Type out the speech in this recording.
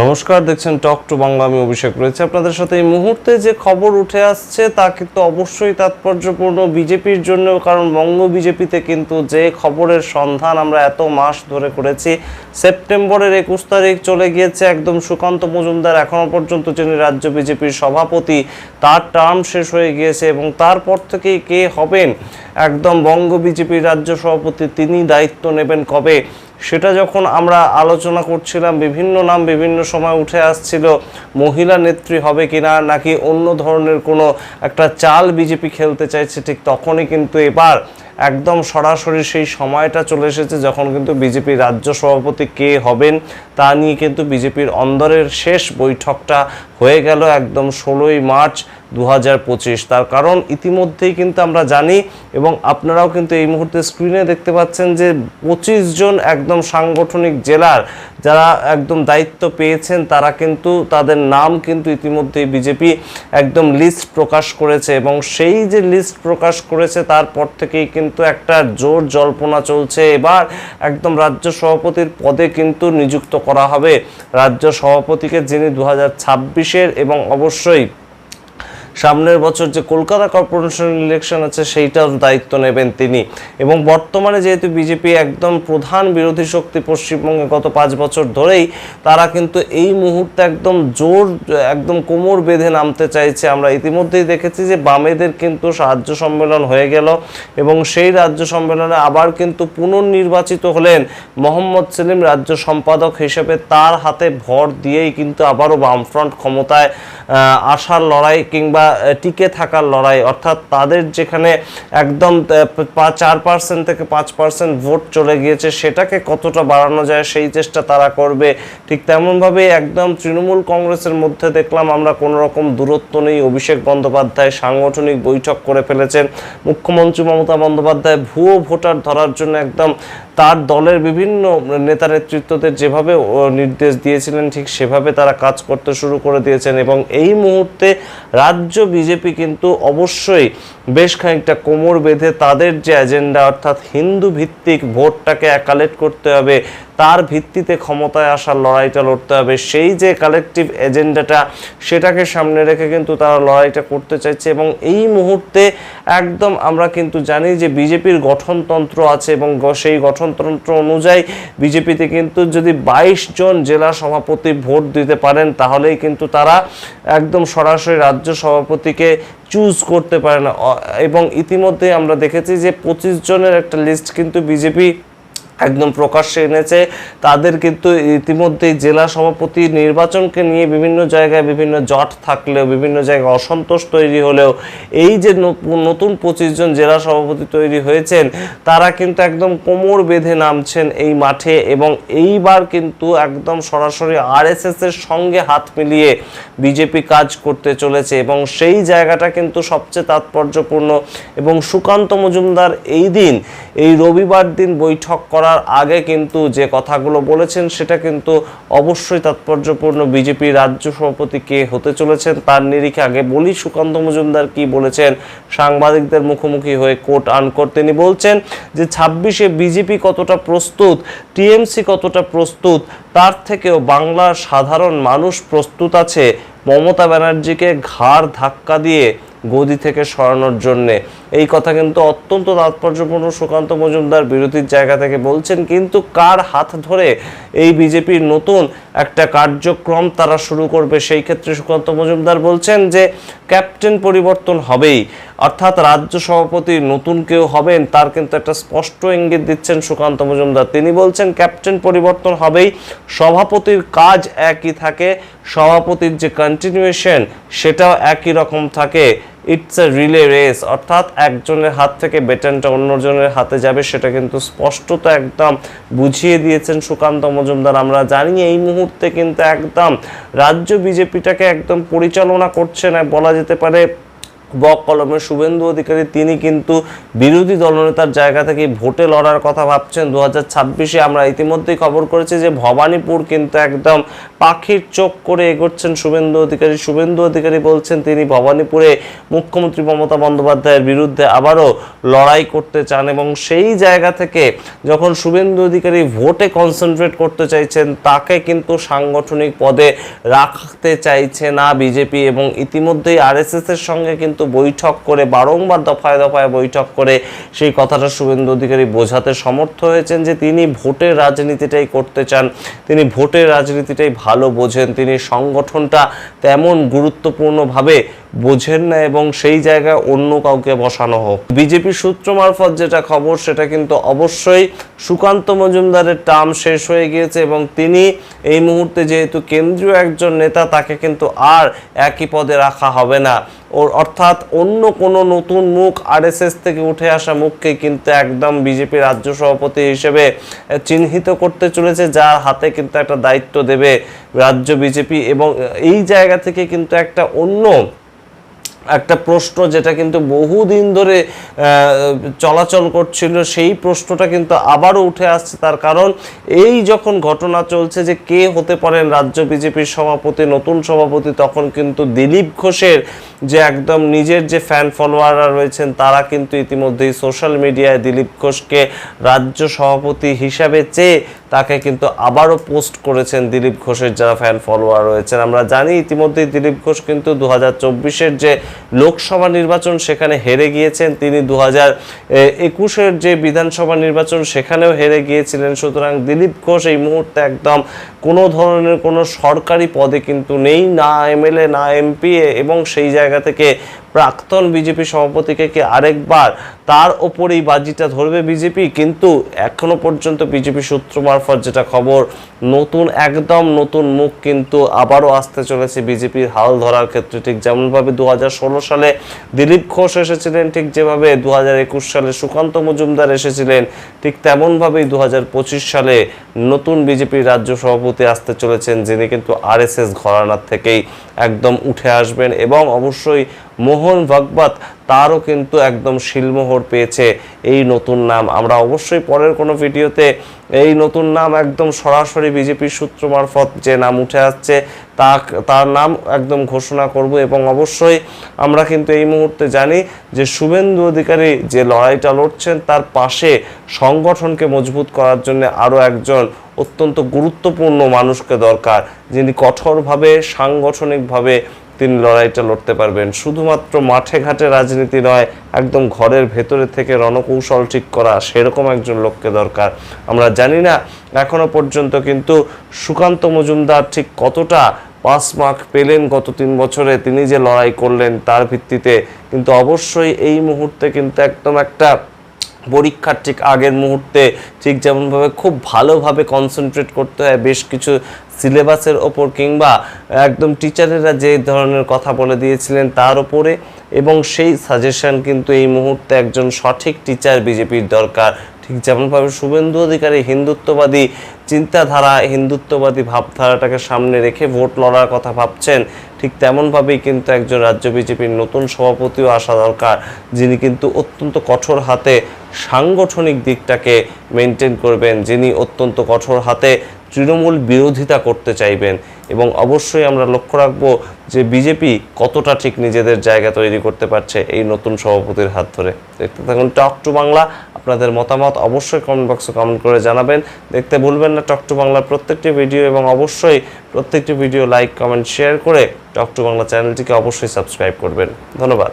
নমস্কার, দেখছেন talk to Bangla আমি অভিষেক রয়েছে আপনাদের সাথে। এই মুহূর্তে যে খবর উঠে আসছে, তা কিন্তু অবশ্যই তাৎপর্যপূর্ণ বিজেপির জন্য কারণ বঙ্গ বিজেপিতে কিন্তু যে খবরের সন্ধান আমরা এত মাস ধরে করেছি, সেপ্টেম্বরের একুশ তারিখ চলে গিয়েছে একদম সুকান্ত মজুমদার এখনও পর্যন্ত যিনি রাজ্য বিজেপির সভাপতি, তার টার্ম শেষ হয়ে গিয়েছে এবং তারপর থেকেই কে হবেন? একদম বঙ্গ বিজেপির রাজ্য সভাপতি, তিনি দায়িত্ব নেবেন কবে? সেটা যখন আমরা আলোচনা করছিলাম, বিভিন্ন নাম বিভিন্ন সময় উঠে আসছিল, মহিলা নেত্রী হবে কিনা নাকি অন্য ধরনের কোনো একটা চাল বিজেপি খেলতে চাইছে, ঠিক তখনই কিন্তু এবার একদম সরাসরি সেই সময়টা চলে এসেছে, যখন কিন্তু বিজেপির রাজ্য সভাপতি কে হবেন, তা নিয়ে কিন্তু বিজেপির অন্দরের শেষ বৈঠকটা হয়ে গেল একদম ষোলোই মার্চ দু হাজার পঁচিশ। তার কারণ ইতিমধ্যেই কিন্তু আমরা জানি এবং আপনারাও কিন্তু এই মুহূর্তে স্ক্রিনে দেখতে পাচ্ছেন যে পঁচিশ জন একদম সাংগঠনিক জেলার যারা একদম দায়িত্ব পেয়েছেন, তারা কিন্তু তাদের নাম কিন্তু ইতিমধ্যেই বিজেপি একদম লিস্ট প্রকাশ করেছে এবং সেই যে লিস্ট প্রকাশ করেছে, তারপর থেকেই কিন্তু একটা জোর জল্পনা চলছে। এবার একদম রাজ্য সভাপতির পদে কিন্তু নিযুক্ত করা হবে। রাজ্য সভাপতিকে যিনি দু হাজার এবং অবশ্যই সামনের বছর যে কলকাতা কর্পোরেশন ইলেকশন আছে, সেইটার দায়িত্ব নেবেন তিনি। এবং বর্তমানে যেহেতু বিজেপি একদম প্রধান বিরোধী শক্তি পশ্চিমবঙ্গে গত পাঁচ বছর ধরেই, তারা কিন্তু এই মুহূর্তে একদম জোর, একদম কোমর বেঁধে নামতে চাইছে। আমরা ইতিমধ্যেই দেখেছি যে বামেদের কিন্তু রাজ্য সম্মেলন হয়ে গেল এবং সেই রাজ্য সম্মেলনে আবার কিন্তু পুনর্নির্বাচিত হলেন মোহাম্মদ সেলিম, রাজ্য সম্পাদক হিসেবে তার হাতে ভর দিয়েই কিন্তু আবারও বামফ্রন্ট ক্ষমতায় আসার লড়াই কিংবা টিকে থাকার লড়াই, অর্থাৎ তাদের যেখানে একদম চার পার্সেন্ট থেকে পাঁচ পার্সেন্ট ভোট চলে গিয়েছে, সেটাকে কতটা বাড়ানো যায় সেই চেষ্টা তারা করবে। ঠিক তেমনভাবে একদম তৃণমূল কংগ্রেসের মধ্যে দেখলাম আমরা কোনো রকম দূরত্ব নেই। অভিষেক বন্দ্যোপাধ্যায় সাংগঠনিক বৈঠক করে ফেলেছেন। মুখ্যমন্ত্রী মমতা বন্দ্যোপাধ্যায় ভুয়ো ভোটার ধরার জন্য একদম তার দলের বিভিন্ন নেতা নেতৃত্বদের যেভাবে নির্দেশ দিয়েছিলেন, ঠিক সেভাবে তারা কাজ করতে শুরু করে দিয়েছেন এবং এই মুহূর্তে রাজ্য বিজেপি কিন্তু অবশ্যই বেশ খানিকটা কোমর বেঁধে তাদের যে এজেন্ডা অর্থাৎ হিন্দু ভিত্তিক ভোটটাকে অ্যাকালেট করতে হবে তার ভিত্তিতে ক্ষমতায় আসার লড়াইটা লড়তে হবে। সেই যে কালেকটিভ এজেন্ডাটা সেটাকে সামনে রেখে কিন্তু তারা লড়াইটা করতে চাইছে এবং এই মুহূর্তে একদম আমরা কিন্তু জানি যে বিজেপির গঠনতন্ত্র আছে এবং সেই গঠনতন্ত্র অনুযায়ী বিজেপিতে কিন্তু যদি বাইশ জন জেলা সভাপতি ভোট দিতে পারেন, তাহলেই কিন্তু তারা একদম সরাসরি রাজ্য সভাপতিকে চুজ করতে পারে না। এবং ইতিমধ্যে আমরা দেখেছি যে পঁচিশ জনের একটা লিস্ট কিন্তু বিজেপি একদম প্রকাশ্যে এনেছে। তাদের কিন্তু ইতিমধ্যেই জেলা সভাপতি নির্বাচনকে নিয়ে বিভিন্ন জায়গায় বিভিন্ন জট থাকলেও, বিভিন্ন জায়গায় অসন্তোষ তৈরি হলেও, এই যে নতু- নতুন পঁচিশ জন জেলা সভাপতি তৈরি হয়েছেন, তারা কিন্তু একদম কোমর বেঁধে নামছেন এই মাঠে এবং এইবার কিন্তু একদম সরাসরি আরএসএস এর সঙ্গে হাত মিলিয়ে বিজেপি কাজ করতে চলেছে এবং সেই জায়গাটা কিন্তু সবচেয়ে তাৎপর্যপূর্ণ এবং সুকান্ত মজুমদার এই দিন, এই রবিবার দিন বৈঠক করার আগে কিন্তু যে কথাগুলো বলেছেন, সেটা কিন্তু অবশ্যই তাৎপর্যপূর্ণ। বিজেপি রাজ্য সভাপতি কে হতে চলেছেন, তার নিরিখে আগে বলি, সুকান্ত মজুমদার কি বলেছেন, সাংবাদিকদের মুখোমুখি হয়ে কোট আনকোট তিনি বলছেন যে, ছাব্বিশে বিজেপি কতটা প্রস্তুত, টিএমসি কতটা প্রস্তুত, তার থেকেও বাংলার সাধারণ মানুষ প্রস্তুত আছে মমতা ব্যানার্জিকে ঘাড় ধাক্কা দিয়ে গদি থেকে সরানোর জন্যে। এই কথা কিন্তু অত্যন্ত তাৎপর্যপূর্ণ সুকান্ত মজুমদার বিরোধীর জায়গা থেকে বলছেন, কিন্তু কার হাত ধরে এই বিজেপির নতুন একটা কার্যক্রম তারা শুরু করবে? সেই ক্ষেত্রে সুকান্ত মজুমদার বলছেন যে, ক্যাপ্টেন পরিবর্তন হবেই। অর্থাৎ রাজ্য সভাপতি নতুন কেউ হবেন, তার কিন্তু একটা স্পষ্ট ইঙ্গিত দিচ্ছেন সুকান্ত মজুমদার। তিনি বলছেন, ক্যাপ্টেন পরিবর্তন হবেই, সভাপতির কাজ একই থাকে, সভাপতির যে কন্টিনিউয়েশন সেটাও একই রকম থাকে। ইটস এ রিলে রেস অর্থাৎ একজনের হাত থেকে বেটনটা অন্যজনের হাতে যাবে, সেটা কিন্তু স্পষ্টত একদম বুঝিয়ে দিয়েছেন সুকান্ত মজুমদার। আমরা জানি এই মুহূর্তে কিন্তু একদম রাজ্য বিজেপিটাকে একদম পরিচালনা করছে না, বলা যেতে পারে বক কলমে শুভেন্দু অধিকারী, তিনি কিন্তু বিরোধী দলনেতার জায়গা থেকে ভোটে লড়ার কথা ভাবছেন। দু হাজার ছাব্বিশে আমরা ইতিমধ্যেই খবর করেছি যে ভবানীপুর কিন্তু একদম পাখির চোখ করে এগোচ্ছেন শুভেন্দু অধিকারী। শুভেন্দু অধিকারী বলছেন, তিনি ভবানীপুরে মুখ্যমন্ত্রী মমতা বন্দ্যোপাধ্যায়ের বিরুদ্ধে আবারও লড়াই করতে চান এবং সেই জায়গা থেকে যখন শুভেন্দু অধিকারী ভোটে কনসেন্ট্রেট করতে চাইছেন, তাকে কিন্তু সাংগঠনিক পদে রাখতে চাইছে না বিজেপি এবং ইতিমধ্যেই আরএসএস এর সঙ্গে কিন্তু বৈঠক করে বারংবার দফায় দফায় বৈঠক করে সেই কথাটা শুভেন্দু অধিকারী বোঝাতে সমর্থ হয়েছেন যে তিনি ভোটের রাজনীতিটাই করতে চান, তিনি ভোটের রাজনীতিটাই ভালো বোঝেন, তিনি সংগঠনটা তেমন গুরুত্বপূর্ণভাবে বোঝেন না এবং সেই জায়গায় অন্য কাউকে বসানো হোক। বিজেপি সূত্র মারফত যেটা খবর, সেটা কিন্তু অবশ্যই সুকান্ত মজুমদারের টার্ম শেষ হয়ে গিয়েছে এবং তিনি এই মুহূর্তে যেহেতু কেন্দ্রীয় একজন নেতা, তাকে কিন্তু আর একই পদে রাখা হবে না। ওর অর্থাৎ অন্য কোনো নতুন মুখ আরএসএস থেকে উঠে আসা মুখকে কিন্তু একদম বিজেপি রাজ্য সভাপতি হিসেবে চিহ্নিত করতে চলেছে, যার হাতে কিন্তু একটা দায়িত্ব দেবে রাজ্য বিজেপি এবং এই জায়গা থেকে কিন্তু একটা অন্য একটা প্রশ্ন যেটা কিন্তু বহুদিন ধরে চলাচল করছিল, সেই প্রশ্নটা কিন্তু আবারও উঠে আসছে। তার কারণ এই যখন ঘটনা চলছে যে কে হতে পারেন রাজ্য বিজেপির সভাপতি, নতুন সভাপতি, তখন কিন্তু দিলীপ ঘোষের যে একদম নিজের যে ফ্যান ফলোয়াররা রয়েছেন, তারা কিন্তু ইতিমধ্যেই সোশ্যাল মিডিয়ায় দিলীপ ঘোষকে রাজ্য সভাপতি হিসাবে চেয়ে তাকে কিন্তু আবারও পোস্ট করেছেন দিলীপ ঘোষের যারা ফ্যান ফলোয়ার রয়েছেন। আমরা জানি ইতিমধ্যেই দিলীপ ঘোষ কিন্তু দু হাজার যে লোকসভা নির্বাচন সেখানে হেরে গিয়েছেন। তিনি দু হাজার একুশের যে বিধানসভা নির্বাচন সেখানেও হেরে গিয়েছিলেন। সুতরাং দিলীপ ঘোষ এই মুহূর্তে একদম কোনো ধরনের কোনো সরকারি পদে কিন্তু নেই, না এমএলএ, না এমপি, এবং সেই জায়গা থেকে প্রাক্তন বিজেপি সভাপতিকে কি আরেকবার তার ওপরেই বাজিটা ধরবে বিজেপি? কিন্তু এখনও পর্যন্ত বিজেপি সূত্র মারফত যেটা খবর, নতুন একদম নতুন মুখ কিন্তু আবারও আসতে চলেছে বিজেপির হাল ধরার ক্ষেত্রে। ঠিক যেমনভাবে দু হাজার ষোলো সালে দিলীপ ঘোষ এসেছিলেন, ঠিক যেভাবে দু হাজার একুশ সালে সুকান্ত মজুমদার এসেছিলেন, ঠিক তেমনভাবেই দু হাজার পঁচিশ সালে নতুন বিজেপির রাজ্য সভাপতি আসতে চলেছেন, যিনি কিন্তু আরএসএস ঘরানার থেকেই একদম উঠে আসবেন। এবং অবশ্যই মোহন ভাগবত, তারও কিন্তু একদম শিলমোহর পেয়েছে এই নতুন নাম। আমরা অবশ্যই পরের কোনো ভিডিওতে এই নতুন নাম একদম সরাসরি বিজেপির সূত্র মারফত যে নাম উঠে আসছে তা তার নাম একদম ঘোষণা করব এবং অবশ্যই আমরা কিন্তু এই মুহূর্তে জানি যে শুভেন্দু অধিকারী যে লড়াইটা লড়ছেন, তার পাশে সংগঠনকে মজবুত করার জন্য আরও একজন অত্যন্ত গুরুত্বপূর্ণ মানুষকে দরকার, যিনি কঠোরভাবে, সাংগঠনিকভাবে তিনি লড়াইটা লড়তে পারবেন। শুধুমাত্র মাঠে ঘাটে রাজনীতি নয়, একদম ঘরের ভেতরে থেকে রণকৌশল ঠিক করা সেরকম একজন লোককে দরকার। আমরা জানি না এখনও পর্যন্ত কিন্তু সুকান্ত মজুমদার ঠিক কতটা পাস মার্ক পেলেন গত তিন বছরে, তিনি যে লড়াই করলেন তার ভিত্তিতে। কিন্তু অবশ্যই এই মুহূর্তে কিন্তু একদম একটা পরীক্ষার ঠিক আগের মুহূর্তে ঠিক যেমনভাবে খুব ভালোভাবে কনসেন্ট্রেট করতে হয়, বেশ কিছু সিলেবাসের ওপর কিংবা একদম টিচারেরা যে ধরনের কথা বলে দিয়েছিলেন তার ওপরে এবং সেই সাজেশন কিন্তু এই মুহূর্তে একজন সঠিক টিচার বিজেপির দরকার। ঠিক যেমনভাবে শুভেন্দু অধিকারী হিন্দুত্ববাদী চিন্তাধারা, হিন্দুত্ববাদী ভাবধারাটাকে সামনে রেখে ভোট লড়ার কথা ভাবছেন, ঠিক তেমনভাবেই কিন্তু একজন রাজ্য বিজেপির নতুন সভাপতিও আসা দরকার, যিনি কিন্তু অত্যন্ত কঠোর হাতে সাংগঠনিক দিকটাকে মেনটেন করবেন, যিনি অত্যন্ত কঠোর হাতে তৃণমূল বিরোধিতা করতে চাইবেন এবং অবশ্যই আমরা লক্ষ্য রাখব যে বিজেপি কতটা ঠিক নিজেদের জায়গা তৈরি করতে পারছে এই নতুন সভাপতির হাত ধরে। দেখতে থাকুন টক টু বাংলা, আপনাদের মতামত অবশ্যই কমেন্ট বক্সে কমেন্ট করে জানাবেন। দেখতে ভুলবেন না টক টু বাংলার প্রত্যেকটি ভিডিও এবং অবশ্যই প্রত্যেকটি ভিডিও লাইক, কমেন্ট, শেয়ার করে টক টু বাংলা চ্যানেলটিকে অবশ্যই সাবস্ক্রাইব করবেন। ধন্যবাদ।